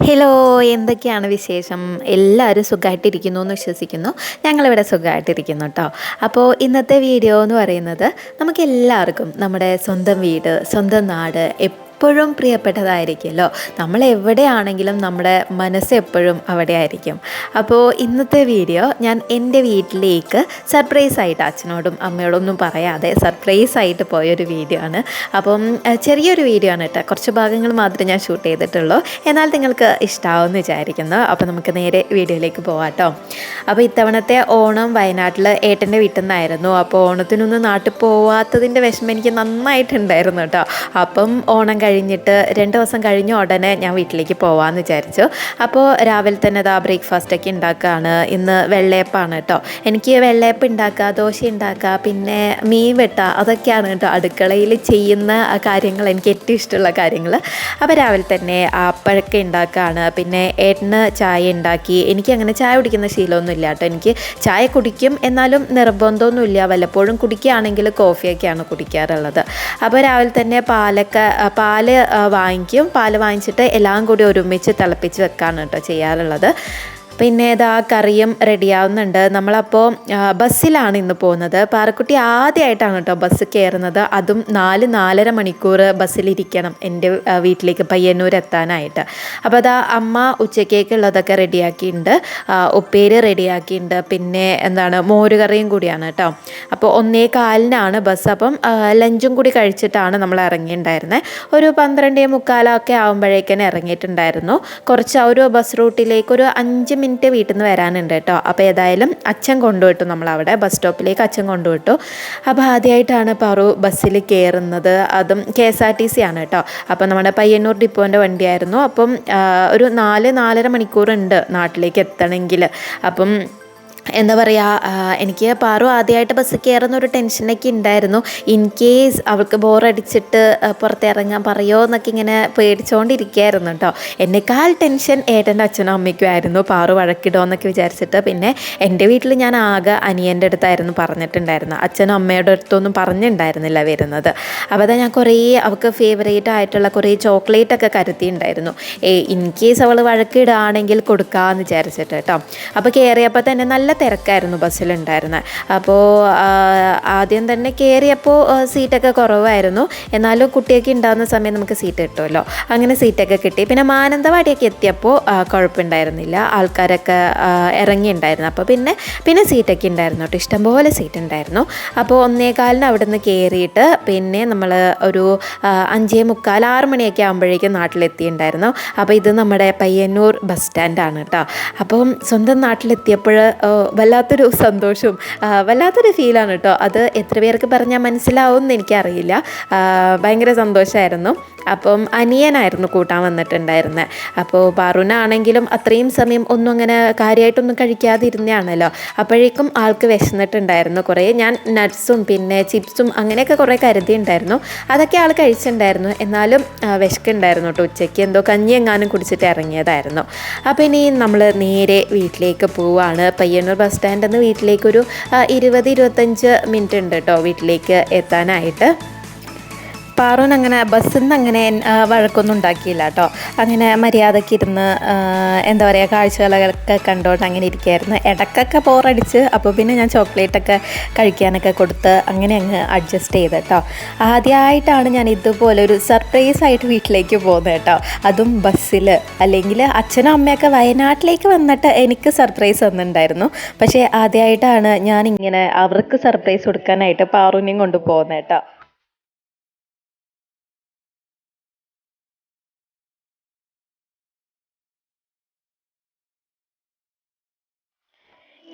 Hello എന്തൊക്കെയാണ് വിശേഷം? എല്ലാവരും സുഖമായിട്ടിരിക്കുന്നു എന്ന് വിശ്വസിക്കുന്നു. ഞങ്ങളിവിടെ സുഖമായിട്ടിരിക്കുന്നു കേട്ടോ അപ്പോൾ ഇന്നത്തെ വീഡിയോ എന്ന് പറയുന്നത് നമുക്ക് എല്ലാവർക്കും നമ്മുടെ സ്വന്തം വീട് സ്വന്തം നാട് എപ്പോഴും പ്രിയപ്പെട്ടതായിരിക്കുമല്ലോ. നമ്മൾ എവിടെയാണെങ്കിലും നമ്മുടെ മനസ്സ് എപ്പോഴും അവിടെ ആയിരിക്കും അപ്പോൾ ഇന്നത്തെ വീഡിയോ ഞാൻ എന്റെ വീട്ടിലേക്ക് സർപ്രൈസ് ആയിട്ട് അച്ഛനോടും അമ്മയോടൊന്നും പറയാതെ സർപ്രൈസ് ആയിട്ട് പോയൊരു വീഡിയോ ആണ്. അപ്പം ചെറിയൊരു വീഡിയോ ആണ് കേട്ടോ. കുറച്ച് ഭാഗങ്ങൾ മാത്രമേ ഞാൻ ഷൂട്ട് ചെയ്തിട്ടുള്ളൂ. എന്നാൽ നിങ്ങൾക്ക് ഇഷ്ടമാവുമെന്ന് വിചാരിക്കുന്നു. അപ്പോൾ നമുക്ക് നേരെ വീഡിയോയിലേക്ക് പോവാം കേട്ടോ. അപ്പോൾ ഇത്തവണത്തെ ഓണം വയനാട്ടിൽ ഏട്ടന്റെ വീട്ടിൽ നിന്നായിരുന്നു. അപ്പോൾ ഓണത്തിനൊന്നും നാട്ടിൽ പോവാത്തതിന്റെ വിഷമം എനിക്ക് നന്നായിട്ടുണ്ടായിരുന്നു കേട്ടോ. അപ്പം ഓണം കഴിഞ്ഞിട്ട് രണ്ട് ദിവസം കഴിഞ്ഞ ഉടനെ ഞാൻ വീട്ടിലേക്ക് പോവാമെന്ന് വിചാരിച്ചു. അപ്പോൾ രാവിലെ തന്നെ ഇതാ ബ്രേക്ക്ഫാസ്റ്റൊക്കെ ഉണ്ടാക്കുകയാണ് ഇന്ന് വെള്ളയപ്പാണ് കേട്ടോ. എനിക്ക് വെള്ളയപ്പ് ഉണ്ടാക്കുക ദോശ ഉണ്ടാക്കുക പിന്നെ മീൻ വെട്ടുക അതൊക്കെയാണ് കേട്ടോ അടുക്കളയിൽ ചെയ്യുന്ന കാര്യങ്ങൾ എനിക്ക് ഏറ്റവും ഇഷ്ടമുള്ള കാര്യങ്ങൾ. അപ്പോൾ രാവിലെ തന്നെ അപ്പഴൊക്കെ ഉണ്ടാക്കുകയാണ് പിന്നെ ഏട്ടന് ചായ ഉണ്ടാക്കി എനിക്ക് അങ്ങനെ ചായ കുടിക്കുന്ന ശീലമൊന്നും ഇല്ല കേട്ടോ. എനിക്ക് ചായ കുടിക്കും എന്നാലും നിർബന്ധമൊന്നുമില്ല വല്ലപ്പോഴും കുടിക്കുകയാണെങ്കിൽ കോഫിയൊക്കെയാണ് കുടിക്കാറുള്ളത്. അപ്പോൾ രാവിലെ തന്നെ പാലൊക്കെ ആ, പാൽ വാങ്ങിക്കും. പാൽ വാങ്ങിച്ചിട്ട് എല്ലാം കൂടി ഒരുമിച്ച് തിളപ്പിച്ച് വെക്കാണ് കേട്ടോ ചെയ്യാറുള്ളത്. പിന്നെ ഇതാ കറിയും റെഡിയാവുന്നുണ്ട്. നമ്മളപ്പോൾ ബസ്സിലാണ് ഇന്ന് പോകുന്നത്. പാറക്കുട്ടി ആദ്യമായിട്ടാണ് കേട്ടോ ബസ് കയറുന്നത്. അതും നാല് നാലര മണിക്കൂർ ബസ്സിലിരിക്കണം എന്റെ വീട്ടിലേക്ക് പയ്യന്നൂർ എത്താനായിട്ട് അപ്പോൾ അതാ അമ്മ ഉച്ചക്കേക്കുള്ളതൊക്കെ റെഡിയാക്കിയിട്ടുണ്ട്. ഉപ്പേര് റെഡിയാക്കിയിട്ടുണ്ട്. പിന്നെ എന്താണ് മോരുകറിയും കൂടിയാണ് കേട്ടോ. അപ്പോൾ ഒന്നേ കാലിനാണ് ബസ്. അപ്പം ലഞ്ചും കൂടി കഴിച്ചിട്ടാണ് നമ്മൾ ഇറങ്ങിയിട്ടുണ്ടായിരുന്നത് ഒരു പന്ത്രണ്ടേ മുക്കാലൊക്കെ ആകുമ്പോഴേക്കും ഇറങ്ങിയിട്ടുണ്ടായിരുന്നു. കുറച്ച് ആ ഒരു ബസ് റൂട്ടിലേക്ക് ഒരു അഞ്ച് വീട്ടിൽ നിന്ന് വരാനുണ്ട് കേട്ടോ. അപ്പോൾ ഏതായാലും അച്ഛൻ കൊണ്ടുവിട്ടു നമ്മളവിടെ ബസ് സ്റ്റോപ്പിലേക്ക് അച്ഛൻ കൊണ്ടുവിട്ടു. അപ്പോൾ ആദ്യമായിട്ടാണ് പറു ബസ്സിൽ കയറുന്നത് അതും K S R T C ആണ് കേട്ടോ. അപ്പോൾ നമ്മുടെ പയ്യന്നൂർ ഡിപ്പോന്റെ വണ്ടിയായിരുന്നു. അപ്പം ഒരു നാല് നാലര മണിക്കൂറുണ്ട് നാട്ടിലേക്ക് എത്തണമെങ്കിൽ അപ്പം എന്താ പറയുക എനിക്ക് പാറു ആദ്യമായിട്ട് ബസ് കയറുന്ന ഒരു ടെൻഷനൊക്കെ ഉണ്ടായിരുന്നു ഇൻ കേസ് അവൾക്ക് ബോറടിച്ചിട്ട് പുറത്തിറങ്ങാൻ പറയുമോ എന്നൊക്കെ ഇങ്ങനെ പേടിച്ചുകൊണ്ടിരിക്കുകയായിരുന്നു കേട്ടോ എന്നെക്കാൾ ടെൻഷൻ ഏട്ടന്റെ അച്ഛനും അമ്മയ്ക്കും ആയിരുന്നു. പാറു വഴക്കിടുമോ എന്നൊക്കെ വിചാരിച്ചിട്ട് പിന്നെ എന്റെ വീട്ടിൽ ഞാൻ ആകെ അനിയന്റെ അടുത്തായിരുന്നു പറഞ്ഞിട്ടുണ്ടായിരുന്നു അച്ഛനും അമ്മയുടെ അടുത്തൊന്നും പറഞ്ഞിട്ടുണ്ടായിരുന്നില്ല വരുന്നത്. അപ്പോൾ അതാ ഞാൻ കുറേ അവൾക്ക് ഫേവറേറ്റ് ആയിട്ടുള്ള കുറേ ചോക്ലേറ്റ് ഒക്കെ കരുത്തിയിട്ടുണ്ടായിരുന്നു ഇൻ കേസ് അവൾ വഴക്കിടുകയാണെങ്കിൽ കൊടുക്കാമെന്ന് വിചാരിച്ചിട്ട് കേട്ടോ അപ്പോൾ കയറിയപ്പോൾ തന്നെ നല്ല തിരക്കായിരുന്നു ബസ്സിലുണ്ടായിരുന്നത് അപ്പോൾ ആദ്യം തന്നെ കയറിയപ്പോൾ സീറ്റൊക്കെ കുറവായിരുന്നു. എന്നാലും കുട്ടിയൊക്കെ ഉണ്ടാകുന്ന സമയം നമുക്ക് സീറ്റ് കിട്ടുമല്ലോ. അങ്ങനെ സീറ്റൊക്കെ കിട്ടി. പിന്നെ മാനന്തവാടിയൊക്കെ എത്തിയപ്പോൾ കുഴപ്പമുണ്ടായിരുന്നില്ല. ആൾക്കാരൊക്കെ ഇറങ്ങിയുണ്ടായിരുന്നു. അപ്പോൾ പിന്നെ പിന്നെ സീറ്റൊക്കെ ഉണ്ടായിരുന്നു കേട്ടോ. ഇഷ്ടംപോലെ സീറ്റ് ഉണ്ടായിരുന്നു അപ്പോൾ ഒന്നേകാലിന് അവിടെ നിന്ന് കയറിയിട്ട് പിന്നെ നമ്മൾ ഒരു അഞ്ചേ മുക്കാൽ ആറ് മണിയൊക്കെ ആകുമ്പോഴേക്കും നാട്ടിലെത്തിയിട്ടുണ്ടായിരുന്നു. അപ്പോൾ ഇത് നമ്മുടെ പയ്യന്നൂർ ബസ് സ്റ്റാൻഡാണ് കേട്ടോ. അപ്പം സ്വന്തം നാട്ടിലെത്തിയപ്പോൾ വല്ലാത്തൊരു സന്തോഷവും വല്ലാത്തൊരു ഫീലാണ് കേട്ടോ അത് എത്ര പേർക്ക് പറഞ്ഞാൽ മനസ്സിലാവും എന്ന് എനിക്കറിയില്ല ഭയങ്കര സന്തോഷമായിരുന്നു അപ്പം അനിയനായിരുന്നു കൂട്ടാൻ വന്നിട്ടുണ്ടായിരുന്നത് അപ്പോൾ പാറുനാണെങ്കിലും അത്രയും സമയം ഒന്നും അങ്ങനെ കാര്യമായിട്ടൊന്നും കഴിക്കാതിരുന്നതാണല്ലോ അപ്പോഴേക്കും ആൾക്ക് വിശന്നിട്ടുണ്ടായിരുന്നു. കുറേ ഞാൻ നട്ട്സും പിന്നെ ചിപ്സും അങ്ങനെയൊക്കെ കുറേ കരുതിയിട്ടുണ്ടായിരുന്നു അതൊക്കെ ആൾ കഴിച്ചിട്ടുണ്ടായിരുന്നു. എന്നാലും വിശക്കുണ്ടായിരുന്നു കേട്ടോ ഉച്ചയ്ക്ക്. എന്തോ കഞ്ഞി എങ്ങാനും കുടിച്ചിട്ട് ഇറങ്ങിയതായിരുന്നു. അപ്പോൾ ഇനി നമ്മൾ നേരെ വീട്ടിലേക്ക് പോവുകയാണ് പോവാണ് പയ്യന്നൂർ ബസ് സ്റ്റാൻഡിൽ നിന്ന് വീട്ടിലേക്കൊരു ഇരുപത് ഇരുപത്തഞ്ച് മിനിറ്റ് ഉണ്ട് കേട്ടോ വീട്ടിലേക്ക് എത്താനായിട്ട്. പാറൂൻ അങ്ങനെ ബസ്സിൽ നിന്ന് അങ്ങനെ വഴക്കൊന്നും ഉണ്ടാക്കിയില്ല കേട്ടോ അങ്ങനെ മര്യാദയ്ക്ക് ഇരുന്ന് എന്താ പറയുക കാഴ്ചകളൊക്കെ കണ്ടോണ്ട് അങ്ങനെ ഇരിക്കുകയായിരുന്നു ഇടക്കൊക്കെ ബോറടിച്ച് അപ്പോൾ പിന്നെ ഞാൻ ചോക്ലേറ്റൊക്കെ കഴിക്കാനൊക്കെ കൊടുത്ത് അങ്ങനെ അങ്ങ് അഡ്ജസ്റ്റ് ചെയ്ത് കേട്ടോ ആദ്യമായിട്ടാണ് ഞാൻ ഇതുപോലെ ഒരു സർപ്രൈസ് ആയിട്ട് വീട്ടിലേക്ക് പോകുന്നത് കേട്ടോ അതും ബസ്സിൽ അല്ലെങ്കിൽ അച്ഛനും അമ്മയൊക്കെ വയനാട്ടിലേക്ക് വന്നിട്ട് എനിക്ക് സർപ്രൈസ് തന്നിട്ടുണ്ടായിരുന്നു. പക്ഷേ ആദ്യമായിട്ടാണ് ഞാൻ ഇങ്ങനെ അവർക്ക് സർപ്രൈസ് കൊടുക്കാനായിട്ട് പാറുനെയും കൊണ്ട് പോകുന്നത് കേട്ടോ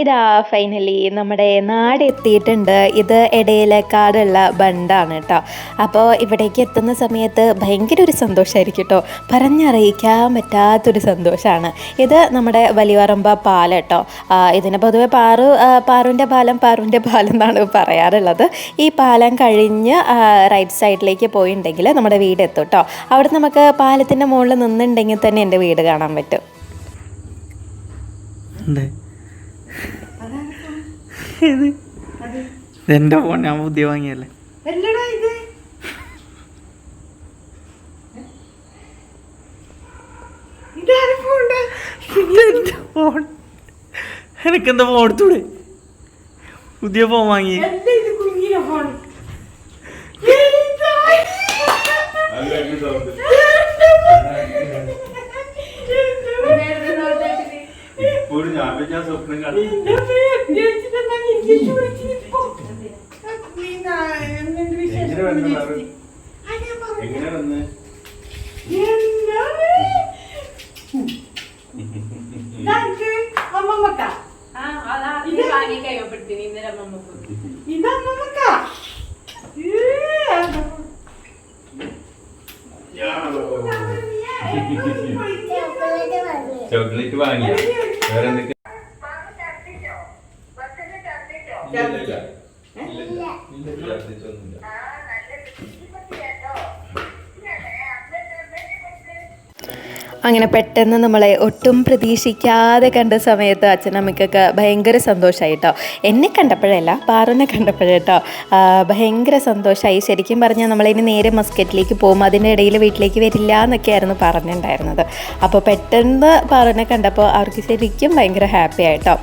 ഇതാ ഫൈനലി നമ്മുടെ നാട് എത്തിയിട്ടുണ്ട് ഇത് ഇടയിലേക്കാടുള്ള ബണ്ടാണ് കേട്ടോ അപ്പോൾ ഇവിടേക്ക് എത്തുന്ന സമയത്ത് ഭയങ്കര ഒരു സന്തോഷമായിരിക്കും കേട്ടോ പറഞ്ഞറിയിക്കാൻ പറ്റാത്തൊരു സന്തോഷമാണ് ഇത് നമ്മുടെ വലിയവറമ്പ പാലം കേട്ടോ ഇതിന് പൊതുവെ പാറു പാറുവിന്റെ പാലം പാറുവിന്റെ പാലം എന്നാണ് പറയാറുള്ളത്. ഈ പാലം കഴിഞ്ഞ് റൈറ്റ് സൈഡിലേക്ക് പോയിട്ടുണ്ടെങ്കിൽ നമ്മുടെ വീട് എത്തും കേട്ടോ അവിടെ നമുക്ക് പാലത്തിന്റെ മുകളിൽ നിന്നുണ്ടെങ്കിൽ തന്നെ എന്റെ വീട് കാണാൻ പറ്റും. ഉണ്ട് എന്റെ ഫോൺ ഞാൻ പുതിയ വാങ്ങിയല്ലേ? ഇത്? ഫോൺ. എനിക്കെന്താ ഫോൺ എടുത്തൂടെ? പുതിയ ഫോൺ വാങ്ങി. ഇത് ഫോൺ? ഇപ്പോഴും ഞാൻ വെച്ച സ്വപ്നം എങ്ങനെ വന്നു ചോക്ലേറ്റ് വാങ്ങിയ? വേറെ എന്തൊക്കെ അങ്ങനെ പെട്ടെന്ന് നമ്മളെ ഒട്ടും പ്രതീക്ഷിക്കാതെ കണ്ട സമയത്ത് അച്ഛനമ്മയ്ക്കൊക്കെ ഭയങ്കര സന്തോഷമായി കേട്ടോ എന്നെ കണ്ടപ്പോഴല്ല പാറുന്നെ കണ്ടപ്പോഴേട്ടോ ഭയങ്കര സന്തോഷമായി ശരിക്കും പറഞ്ഞാൽ നമ്മളിനി നേരെ മസ്കറ്റിലേക്ക് പോകും. അതിന്റെ ഇടയിൽ വീട്ടിലേക്ക് വരില്ല എന്നൊക്കെയായിരുന്നു പറഞ്ഞിട്ടുണ്ടായിരുന്നത് അപ്പോൾ പെട്ടെന്ന് പാറുനെ കണ്ടപ്പോൾ അവർക്ക് ശരിക്കും ഭയങ്കര ഹാപ്പി ആയിട്ടോ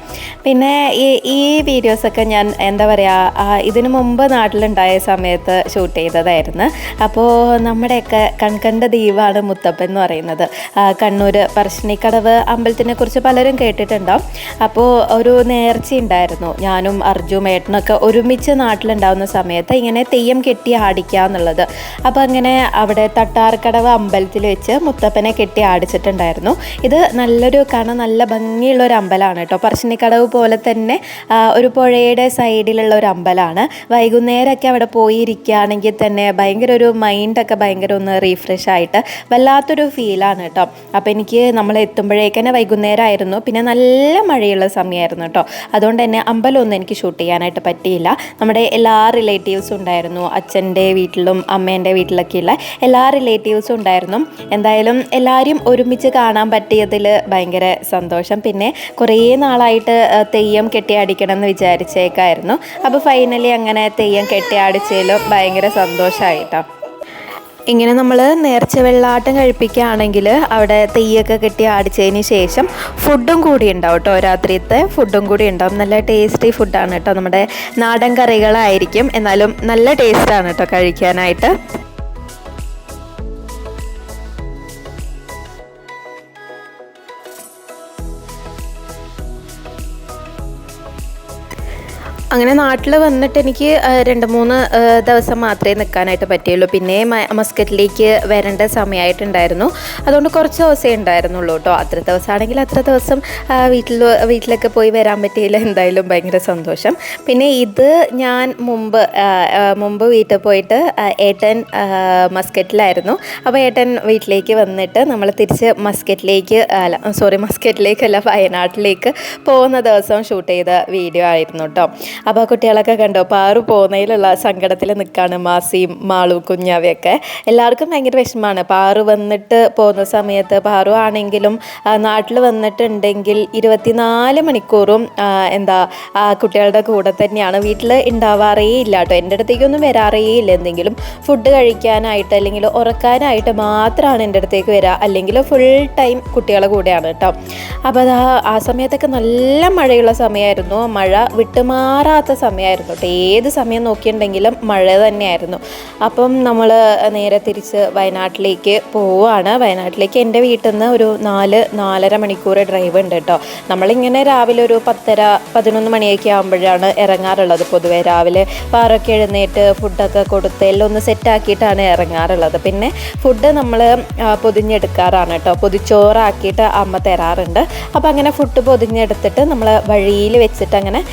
പിന്നെ ഈ ഈ വീഡിയോസൊക്കെ ഞാൻ എന്താ പറയുക ഇതിനു മുമ്പ് നാട്ടിലുണ്ടായ സമയത്ത് ഷൂട്ട് ചെയ്തതായിരുന്നു. അപ്പോൾ നമ്മുടെയൊക്കെ കൺകണ്ട ദൈവമാണ് മുത്തപ്പൻ എന്ന് പറയുന്നത്. കണ്ണൂർ പറശ്ശിനിക്കടവ് അമ്പലത്തിനെ കുറിച്ച് പലരും കേട്ടിട്ടുണ്ടാവും അപ്പോൾ ഒരു നേർച്ച ഉണ്ടായിരുന്നു. ഞാനും അർജു മേട്ടനൊക്കെ ഒരുമിച്ച് നാട്ടിലുണ്ടാവുന്ന സമയത്ത് ഇങ്ങനെ തെയ്യം കെട്ടി ആടിക്കുക എന്നുള്ളത്. അപ്പോൾ അങ്ങനെ അവിടെ തട്ടാർക്കടവ് അമ്പലത്തിൽ വെച്ച് മുത്തപ്പനെ കെട്ടി ആടിച്ചിട്ടുണ്ടായിരുന്നു. ഇത് നല്ലൊരു കാണാൻ നല്ല ഭംഗിയുള്ള ഒരു അമ്പലമാണ് കേട്ടോ. പറശ്ശിനിക്കടവ് പോലെ തന്നെ ഒരു പുഴയുടെ സൈഡിലുള്ള ഒരു അമ്പലമാണ് വൈകുന്നേരമൊക്കെ അവിടെ പോയി ഇരിക്കുകയാണെങ്കിൽ തന്നെ ഭയങ്കര ഒരു മൈൻഡൊക്കെ ഭയങ്കര ഒന്ന് റീഫ്രഷ് ആയിട്ട് വല്ലാത്തൊരു ഫീലാണ് കേട്ടോ. അപ്പോൾ എനിക്ക് നമ്മൾ എത്തുമ്പോഴേക്കന്നെ വൈകുന്നേരം ആയിരുന്നു പിന്നെ നല്ല മഴയുള്ള സമയമായിരുന്നു കേട്ടോ. അതുകൊണ്ട് തന്നെ അമ്പലമൊന്നും എനിക്ക് ഷൂട്ട് ചെയ്യാനായിട്ട് പറ്റിയില്ല. നമ്മുടെ എല്ലാ റിലേറ്റീവ്സും ഉണ്ടായിരുന്നു. അച്ഛന്റെ വീട്ടിലും അമ്മേന്റെ വീട്ടിലൊക്കെയുള്ള എല്ലാ റിലേറ്റീവ്സും ഉണ്ടായിരുന്നു. എന്തായാലും എല്ലാവരും ഒരുമിച്ച് കാണാൻ പറ്റിയതിൽ ഭയങ്കര സന്തോഷം. പിന്നെ കുറേ നാളായിട്ട് തെയ്യം കെട്ടിയാടിക്കണം എന്ന് വിചാരിച്ചേക്കായിരുന്നു. അപ്പോൾ ഫൈനലി അങ്ങനെ തെയ്യം കെട്ടിയാടിച്ചതിലും ഭയങ്കര സന്തോഷമായിട്ടോ ഇങ്ങനെ നമ്മൾ നേർച്ച വെള്ളാട്ടം കഴിപ്പിക്കുകയാണെങ്കിൽ അവിടെ തെയ്യൊക്കെ കെട്ടി ആടിച്ചതിന് ശേഷം ഫുഡും കൂടി ഉണ്ടാവും കേട്ടോ രാത്രിയത്തെ ഫുഡും കൂടി ഉണ്ടാവും. നല്ല ടേസ്റ്റി ഫുഡാണ് കേട്ടോ നമ്മുടെ നാടൻ കറികളായിരിക്കും. എന്നാലും നല്ല ടേസ്റ്റാണ് കേട്ടോ കഴിക്കാനായിട്ട്. അങ്ങനെ നാട്ടിൽ വന്നിട്ട് എനിക്ക് രണ്ട് മൂന്ന് ദിവസം മാത്രമേ നിൽക്കാനായിട്ട് പറ്റിയുള്ളൂ പിന്നെ മസ്കറ്റിലേക്ക് വരേണ്ട സമയമായിട്ടുണ്ടായിരുന്നു. അതുകൊണ്ട് കുറച്ച് ദിവസമേ ഉണ്ടായിരുന്നുള്ളൂ കേട്ടോ. അത്ര ദിവസമാണെങ്കിൽ അത്ര ദിവസം വീട്ടിൽ വീട്ടിലൊക്കെ പോയി വരാൻ പറ്റിയില്ല. എന്തായാലും ഭയങ്കര സന്തോഷം. പിന്നെ ഇത് ഞാൻ മുമ്പ് മുമ്പ് വീട്ടിൽ പോയിട്ട് ഏട്ടൻ മസ്കറ്റിലായിരുന്നു. അപ്പോൾ ഏട്ടൻ വീട്ടിലേക്ക് വന്നിട്ട് നമ്മൾ തിരിച്ച് മസ്കറ്റിലേക്ക് അല്ല സോറി മസ്കറ്റിലേക്കല്ല വയനാട്ടിലേക്ക് പോകുന്ന ദിവസം ഷൂട്ട് ചെയ്ത വീഡിയോ ആയിരുന്നു കേട്ടോ. അപ്പോൾ ആ കുട്ടികളൊക്കെ കണ്ടോ? പാറു പോകുന്നതിലുള്ള സങ്കടത്തിൽ നിൽക്കുകയാണ് മാസിയും മാളും കുഞ്ഞാവയൊക്കെ. എല്ലാവർക്കും ഭയങ്കര വിഷമമാണ്. പാറു വന്നിട്ട് പോകുന്ന സമയത്ത് പാറു ആണെങ്കിലും നാട്ടിൽ വന്നിട്ടുണ്ടെങ്കിൽ ഇരുപത്തിനാല് മണിക്കൂറും എന്താ കുട്ടികളുടെ കൂടെ തന്നെയാണ് വീട്ടിൽ ഉണ്ടാവാറേ ഇല്ല കേട്ടോ. എന്റെ അടുത്തേക്കൊന്നും വരാറേ ഇല്ല. എന്തെങ്കിലും ഫുഡ് കഴിക്കാനായിട്ട് അല്ലെങ്കിൽ ഉറക്കാനായിട്ട് മാത്രമാണ് എന്റെ അടുത്തേക്ക് വരിക അല്ലെങ്കിൽ ഫുൾ ടൈം കുട്ടികളെ കൂടെയാണ് കേട്ടോ. അപ്പോൾ അത് ആ സമയത്തൊക്കെ നല്ല മഴയുള്ള സമയമായിരുന്നു. മഴ വിട്ടുമാറാത്ത സമയമായിരുന്നു കേട്ടോ. ഏത് സമയം നോക്കിയിട്ടുണ്ടെങ്കിലും മഴ തന്നെയായിരുന്നു. അപ്പം നമ്മൾ നേരെ തിരിച്ച് വയനാട്ടിലേക്ക് പോവുകയാണ്. വയനാട്ടിലേക്ക് എന്റെ വീട്ടിൽ നിന്ന് ഒരു നാല് നാലര മണിക്കൂർ ഡ്രൈവ് ഉണ്ട് കേട്ടോ. നമ്മളിങ്ങനെ രാവിലെ ഒരു പത്തര പതിനൊന്ന് മണിയൊക്കെ ആകുമ്പോഴാണ് ഇറങ്ങാറുള്ളത്. പൊതുവേ രാവിലെ പാറൊക്കെ എഴുന്നേറ്റ് ഫുഡൊക്കെ കൊടുത്ത് എല്ലാം ഒന്ന് സെറ്റാക്കിയിട്ടാണ് ഇറങ്ങാറുള്ളത്. പിന്നെ ഫുഡ് നമ്മൾ പൊതിഞ്ഞെടുക്കാറാണ് കേട്ടോ. പൊതിച്ചോറാക്കിയിട്ട് അമ്മ തരാറുണ്ട്. അപ്പോൾ അങ്ങനെ ഫുഡ് പൊതിഞ്ഞെടുത്തിട്ട് നമ്മൾ വഴിയിൽ വെച്ചിട്ട് അങ്ങനെ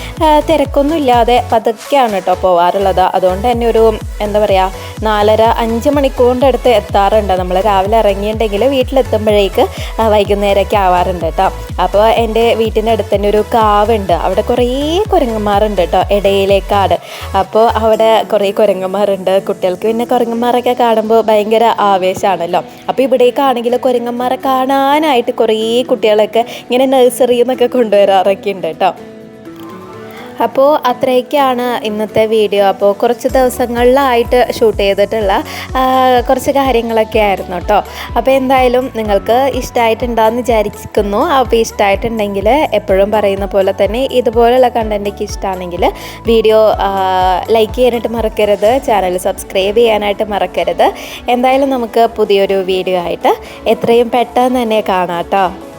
തിരക്കൊന്നും ഇല്ലാതെ പതുക്കെയാണ് കേട്ടോ പോവാറുള്ളത്. അതുകൊണ്ട് തന്നെ ഒരു എന്താ പറയുക നാലര അഞ്ച് മണിക്കൂറിന്റെ അടുത്ത് എത്താറുണ്ട്. നമ്മൾ രാവിലെ ഇറങ്ങിയിട്ടുണ്ടെങ്കിൽ വീട്ടിലെത്തുമ്പോഴേക്ക് വൈകുന്നേരമൊക്കെ ആവാറുണ്ട് കേട്ടോ അപ്പോൾ എന്റെ വീട്ടിന്റെ അടുത്ത് തന്നെ ഒരു കാവുണ്ട്. അവിടെ കുറേ കുരങ്ങന്മാരുണ്ട് കേട്ടോ ഇടയിലേക്കാട് അപ്പോൾ അവിടെ കുറേ കുരങ്ങന്മാരുണ്ട്. കുട്ടികൾക്ക് പിന്നെ കുരങ്ങന്മാരൊക്കെ കാണുമ്പോൾ ഭയങ്കര ആവേശമാണല്ലോ. അപ്പോൾ ഇവിടേക്കാണെങ്കിൽ കുരങ്ങന്മാരെ കാണാനായിട്ട് കുറേ കുട്ടികളൊക്കെ ഇങ്ങനെ നഴ്സറിയിൽ നിന്നൊക്കെ കൊണ്ടുവരാറൊക്കെ ഉണ്ട് കേട്ടോ അപ്പോൾ അത്രയൊക്കെയാണ് ഇന്നത്തെ വീഡിയോ അപ്പോൾ കുറച്ച് ദിവസങ്ങളിലായിട്ട് ഷൂട്ട് ചെയ്തിട്ടുള്ള കുറച്ച് കാര്യങ്ങളൊക്കെ ആയിരുന്നു കേട്ടോ അപ്പോൾ എന്തായാലും നിങ്ങൾക്ക് ഇഷ്ടമായിട്ടുണ്ടാകുമെന്ന് വിചാരിക്കുന്നു. അപ്പോൾ ഇഷ്ടമായിട്ടുണ്ടെങ്കിൽ എപ്പോഴും പറയുന്ന പോലെ തന്നെ ഇതുപോലെയുള്ള കണ്ടന്റൊക്കെ ഇഷ്ടമാണെങ്കിൽ വീഡിയോ ലൈക്ക് ചെയ്യാനായിട്ട് മറക്കരുത്. ചാനൽ സബ്സ്ക്രൈബ് ചെയ്യാനായിട്ട് മറക്കരുത്. എന്തായാലും നമുക്ക് പുതിയൊരു വീഡിയോ ആയിട്ട് എത്രയും പെട്ടെന്ന് തന്നെ കാണാം കേട്ടോ